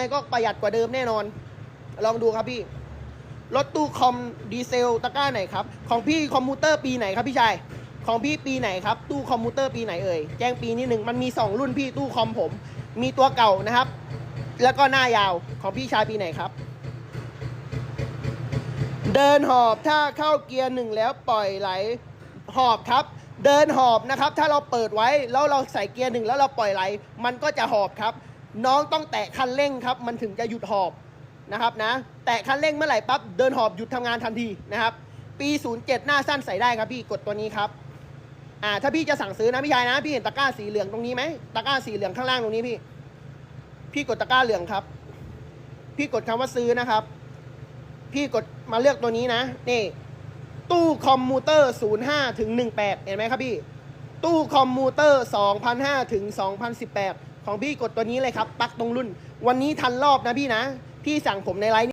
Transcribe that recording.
ไงก็ประหยัดกว่าเดิมแน่นอน ลองดูครับพี่ รถตู้คอมดีเซลตะกร้าไหนครับ ของพี่คอมพิวเตอร์ปีไหนครับพี่ชายของพี่ปีไหนครับ ตู้คอมพิวเตอร์ปีไหนเอ่ยแจ้งปีนิดหนึ่งมันมี 2 รุ่นพี่ตู้คอมผม มีตัวเก่านะครับ แล้วก็หน้ายาวของพี่ชายปีไหนครับ เดินหอบถ้าเข้าเกียร์หนึ่งแล้วปล่อยไหลหอบครับ เดินหอบนะครับ ถ้าเราเปิดไว้แล้วเราใส่เกียร์หนึ่งแล้วเราปล่อยไหล มันก็จะหอบครับ น้องต้องแตะคันเร่งครับ มันถึงจะหยุดหอบนะครับนะ แตะคันเร่งเมื่อไหร่ปั๊บเดินหอบหยุดทำงานทันทีนะครับ ปี 07 หน้าสั้นใส่ได้ครับพี่กดตัวนี้ครับอ่าถ้าพี่จะสั่งซื้อนะพี่ชายนะ พี่เห็นตะกร้าสีเหลืองตรงนี้ไหมตะกร้าสีเหลืองข้างล่างตรงนี้พี่ พี่กดตะกร้าเหลืองครับ พี่กดคำว่าซื้อนะครับ พี่กดมาเลือกตัวนี้นะนี่ตู้คอมมูเตอร์05ถึง18 เห็นไหมครับพี่ ตู้คอมมูเตอร์2005ถึง2018 ของพี่กดตัวนี้เลยครับปลั๊กตรงรุ่น วันนี้ทันรอบนะพี่นะ พี่สั่งผมในไลน์